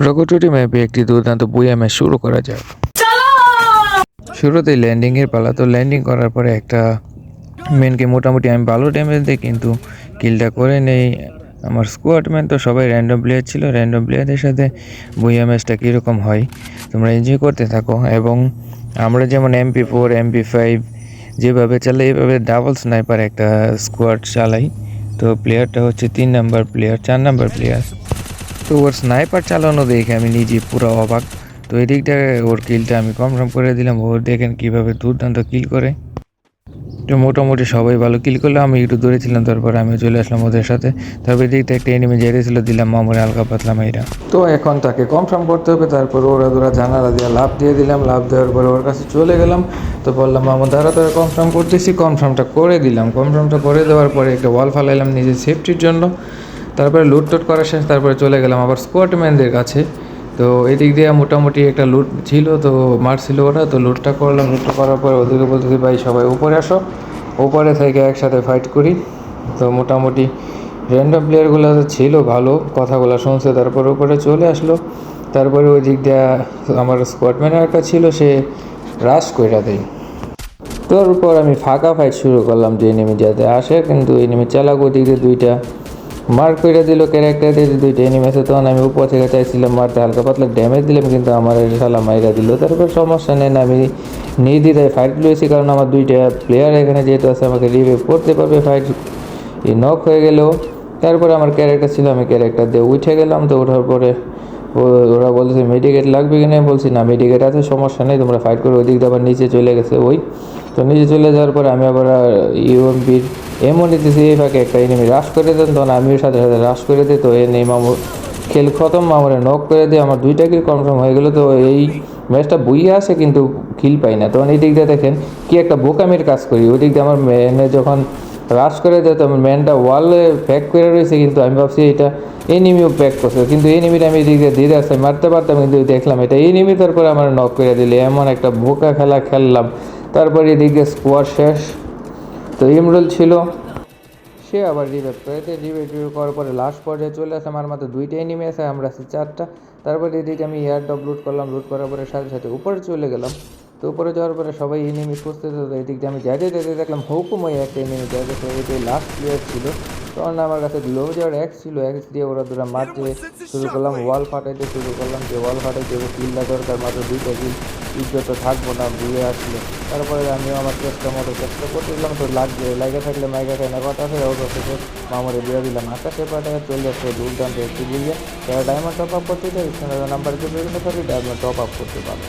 প্রকটুটি ম্যাপে একটি দুর্দান্ত বুয়া ম্যাচ শুরু করা যাক। শুরুতেই ল্যান্ডিংয়ের পালা। তো ল্যান্ডিং করার পরে একটা মেনকে মোটামুটি আমি ভালো ড্যামেজ দিই, কিন্তু কিলটা করে নেই। আমার স্কোয়াডম্যান তো সবাই র্যান্ডম প্লেয়ার ছিল। র্যান্ডম প্লেয়ারদের সাথে বুয়া ম্যাচটা কীরকম হয়, তোমরা এনজয় করতে থাকো। এবং আমরা যেমন এমপি ফোর এমপি ফাইভ যেভাবে চালাই, এভাবে ডাবল স্নাইপার একটা স্কোয়াড চালাই। তো প্লেয়ারটা হচ্ছে তিন নাম্বার প্লেয়ার চার নাম্বার প্লেয়ার তো ওর স্নাইপার চালানো দেখে আমি নিজে পুরো অবাক। তো এই দিকটা ওর কিলটা আমি কনফার্ম করে দিলাম, ওর দেখেন কীভাবে দুর্দান্ত কিল করে। তো মোটামুটি সবাই ভালো কিল করল, আমি একটু দূরে ছিলাম, তারপর আমি চলে আসলাম ওদের সাথে। তারপর এদিকটা একটা এনিমি যেতেছিল দিলাম মামুরে হালকা পাতলাম এইটা তো এখন তাকে কনফার্ম করতে হবে, তারপর ওরা দুরা জানালা দিয়ে লাভ দিয়ে দিলাম লাভ দেওয়ার পরে ওর কাছে চলে গেলাম। তো বললাম, মামু, দাঁড়া তারা কনফার্ম করতেছি কনফার্মটা করে দিলাম। কনফার্মটা করে দেওয়ার পরে একটা ওয়াল ফালাইলাম নিজের সেফটির জন্য। তারপরে লুট টুট শেষ তারপরে চলে গেলাম আবার স্কোয়াডম্যানদের কাছে। তো এদিক দিয়ে মোটামুটি একটা লুট ছিল, তো মারছিল ওরা, তো লুটটা করলাম। লুটটা করার পর ওদেরকে বলতেছি, ভাই, সবাই উপরে আসো। উপরে থেকে একসাথে ফাইট করি। তো মোটামুটি র্যান্ডম প্লেয়ারগুলো ছিল ভালো, কথাগুলো শুনছে, তারপর উপরে চলে আসলো। তারপরে ওই দিক দিয়ে আমার স্কোয়াডম্যানের একটা ছিল, সে রাশ কইরা দেয়। তারপর আমি ফাঁকা ফাইট শুরু করলাম যে এনিমি যাতে আসে, কিন্তু এনিমি চালাক ওদিক দিয়ে দুইটা। মার করে দিল ক্যারেক্টার দিয়ে দুইটা এনিমি আছে, তখন আমি উপর থেকে চাইছিলাম মারতে, হালকা পাতলা ড্যামেজ দিলাম, কিন্তু আমার শালা মাইরা দিল। তারপর সমস্যা নেই না আমি নির্দ্বিধায় ফাইট লুয়েছি কারণ আমার দুইটা প্লেয়ার এখানে যেহেতু আছে, আমাকে রিভিউ করতে পারবে ফাইট এই নক হয়ে গেলেও তারপরে আমার ক্যারেক্টার ছিল, আমি ক্যারেক্টার দিয়ে উঠে গেলাম, তো ওঠার পরে ওরা বলছে মেডিকেট লাগবে কিনা? আমি বলছি, না মেডিকেট আছে, সমস্যা নেই, তোমরা ফাইট করো ওদিক দিয়ে আবার নিচে চলে গেছে ওই। তো নিচে চলে যাওয়ার পরে আমি আবার ইউএমপির এমন নিতেছি এই ফাঁকে একটা এনিমি রাশ করে দেন, তখন আমিও সাথে সাথে রাশ করে দিই, তো এ নেই মামুর খেল খতম, মামুরে নক করে দিয়ে আমার দুইটা কিল কনফার্ম হয়ে গেলো, তো এই ম্যাচটা বইয়ে আসে, কিন্তু কিল পাই না। তখন এই দিক দিয়ে দেখেন কি একটা বোকামির কাজ করি, ওই দিক দিয়ে আমার মেনে যখন রাশ করে দেয়, তো আমার ম্যানটা ওয়ালে প্যাক করে রয়েছে, কিন্তু আমি ভাবছি এটা এনিমিও প্যাক করছে, কিন্তু এনিমিটা আমি এদিক দিয়ে দিয়ে আসতে মারতে পারতাম, কিন্তু দেখলাম এটা এনিমি তারপরে আমার নক করে দিলে, এমন একটা বোকা খেলা খেললাম। তারপরে এদিকে স্কোয়ার শেষ। তো হিমরুল ছিল। সে আবার রিভাইভ করে রিভেট করার পরে লাস্ট পর্যায়ে চলে আসে আমার মাত্র দুইটাই নেমে আসে আমরা আছি চারটা। তারপরে এদিকে আমি এয়ার ডব লুট করলাম লুট করার পরে সাথে সাথে উপরে চলে গেলাম। তো উপরে যাওয়ার পরে সবাই এনিমি খুঁজতে তো এদিক দিয়ে আমি যাইতে যাইতে দেখলাম হুকুমই একটা এনিমি এটাই লাস্ট প্লেয়ার ছিল। তখন আমার কাছে যাওয়ার এক্স ছিল এক্স দিয়ে ওরা দুরা মারতে শুরু করলাম ওয়াল ফাটাইতে শুরু করলাম যে ওয়াল ফাটাইতে কিল্লা দরকার মাত্র দুইটা কিল ইজ্জত থাকব না বুয়ে আসলে। তারপরে আমিও আমার চেষ্টা মতো চেষ্টা করতেছিলাম তো লাগবে লাগে থাকলে মাইকা খাই না কথা আছে ওর থেকে মামরে দিয়ে দিলাম আকাশে পাঠায় চলে আসছে দুর্দান্ত একটু বুঝে যারা ডায়মন্ড টপ আপ করতে চাই নাম্বার দিয়ে বিভিন্ন থাকি ডায়মন্ড টপ আপ করতে পারবে।